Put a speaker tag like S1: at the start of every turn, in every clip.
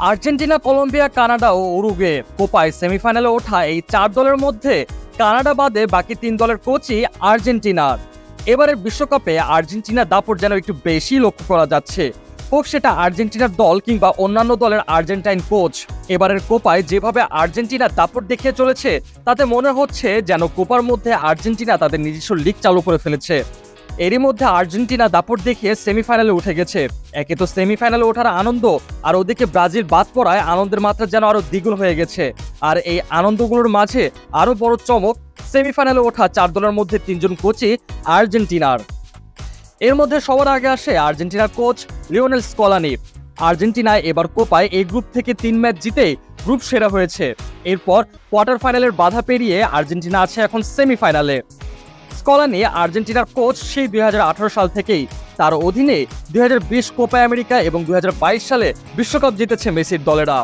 S1: Argentina, Colombia, Canada ও Uruguay কোপায় সেমিফাইনালে ওঠা এই চার দলের মধ্যে কানাডা বাদে বাকি তিন দলের কোচই আর্জেন্টিনার। এবারের বিশ্বকাপে আর্জেন্টিনার দাপট যেন একটু বেশি লক্ষ্য করা যাচ্ছে। হোক সেটা আর্জেন্টিনার দল কিংবা অন্যান্য দলের আর্জেন্টাইন কোচ। এবারের কোপায় যেভাবে আর্জেন্টিনার দাপট দেখিয়ে চলেছে, তাতে মনে হচ্ছে যেন কোপার মধ্যে আর্জেন্টিনা তাদের নিজস্ব লিগ চালু করে ফেলেছে। এরই মধ্যে আর্জেন্টিনা দাপট দেখিয়ে সেমিফাইনালে উঠে গেছে। একে তো সেমিফাইনালে ওঠার আনন্দ, আর ওদিকে ব্রাজিল বাদ পড়ায় আনন্দের মাত্রা যেন আরও দ্বিগুণ হয়ে গেছে। আর এই আনন্দগুলোর মাঝে আরও বড় চমক, সেমিফাইনালে ওঠা চার দলের মধ্যে তিনজন কোচই আর্জেন্টিনার। এর মধ্যে সবার আগে আসে আর্জেন্টিনার কোচ লিওনেল স্কলানি। আর্জেন্টিনায় এবার কোপায় এই গ্রুপ থেকে তিন ম্যাচ জিতে গ্রুপ সেরা হয়েছে। এরপর কোয়ার্টার ফাইনালের বাধা পেরিয়ে আর্জেন্টিনা আছে এখন সেমিফাইনালে। স্কলানি আর্জেন্টিনার কোচ সেই দুই সাল থেকেই। তার অধীনে দুই কোপা আমেরিকা এবং দু হাজার বাইশ সালে বিশ্বকাপ জিতেছে মেসির দলেরা।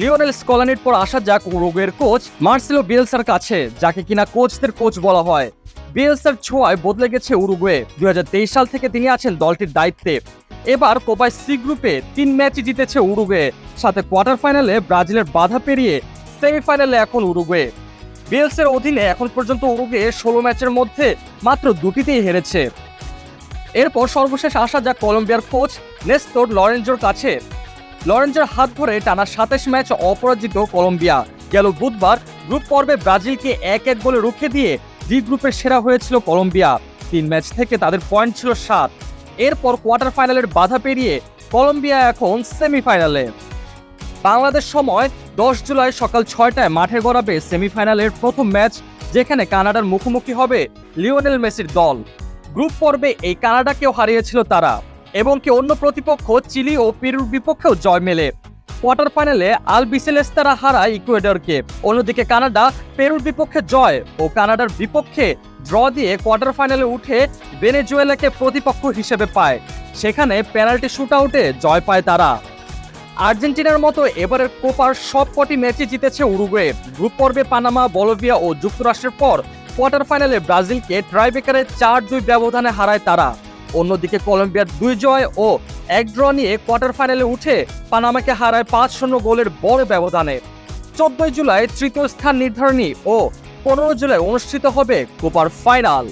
S1: লিওনেল স্কলানির পর আসা যাক উরুগুয়ের কোচ মার্সেলো বিয়েলসার কাছে, যাকে কিনা কোচদের কোচ বলা হয়। বিয়েলসার ছোঁয়ায় বদলে গেছে উরুগুয়ে। দুই হাজার তেইশ সাল থেকে তিনি আছেন দলটির দায়িত্বে। এবার কোপায় সি গ্রুপে তিন ম্যাচই জিতেছে উরুগুয়ে। সাথে কোয়ার্টার ফাইনালে ব্রাজিলের বাধা পেরিয়ে সেমিফাইনালে এখন উরুগুয়ে। বিয়েলসের অধীনে এখন পর্যন্ত উরুগুয়ে ষোলো ম্যাচের মধ্যে মাত্র দুটিতেই হেরেছে। এরপর সর্বশেষ আসা যাক কলম্বিয়ার কোচ নেস্তোর লরেঞ্জোর কাছে। লরেঞ্জের হাত ধরে টানা সাতাশ ম্যাচ অপরাজিত কলম্বিয়া। গেল বুধবার গ্রুপ পর্বে ব্রাজিলকে এক এক গোলে রুখে দিয়ে ডি গ্রুপের সেরা হয়েছিল কলম্বিয়া। তিন ম্যাচ থেকে তাদের পয়েন্ট ছিল সাত। এরপর কোয়ার্টার ফাইনালের বাধা পেরিয়ে কলম্বিয়া এখন সেমিফাইনালে। বাংলাদেশ সময় দশ জুলাই সকাল ছয়টায় মাঠে গড়াবে সেমিফাইনালের প্রথম ম্যাচ, যেখানে কানাডার মুখোমুখি হবে লিওনেল মেসির দল। গ্রুপ পর্বে এই কানাডাকেও হারিয়েছিল তারা এবং কি অন্য প্রতিপক্ষ চিলি ও পেরুর বিপক্ষেও জয় মেলে। কোয়ার্টার ফাইনালে আল বিসেলেস্তারা হারায় ইকুয়েডরকে। অন্যদিকে কানাডা পেরুর বিপক্ষে জয় ও কানাডার বিপক্ষে ড্র দিয়ে কোয়ার্টার ফাইনালে উঠে ভেনেজুয়েলাকে প্রতিপক্ষ হিসেবে পায়। সেখানে পেনাল্টি শুট আউটে জয় পায় তারা। আর্জেন্টিনার মতো এবারের কোপার সবকটি ম্যাচে জিতেছে উরুগুয়ে। গ্রুপ পর্বে পানামা, বলোভিয়া ও যুক্তরাষ্ট্রের পর কোয়ার্টার ফাইনালে ব্রাজিলকে ট্রাইবেকারে চার দুই ব্যবধানে হারায় তারা। অন্যদিকে কলম্বিয়ার দুই জয় ও এক ড্র নিয়ে কোয়ার্টার ফাইনালে উঠে পানামাকে হারায় পাঁচ শূন্য গোলের বড় ব্যবধানে। চোদ্দই জুলাই তৃতীয় স্থান নির্ধারণী ও পনেরো জুলাই অনুষ্ঠিত হবে কোপার ফাইনাল।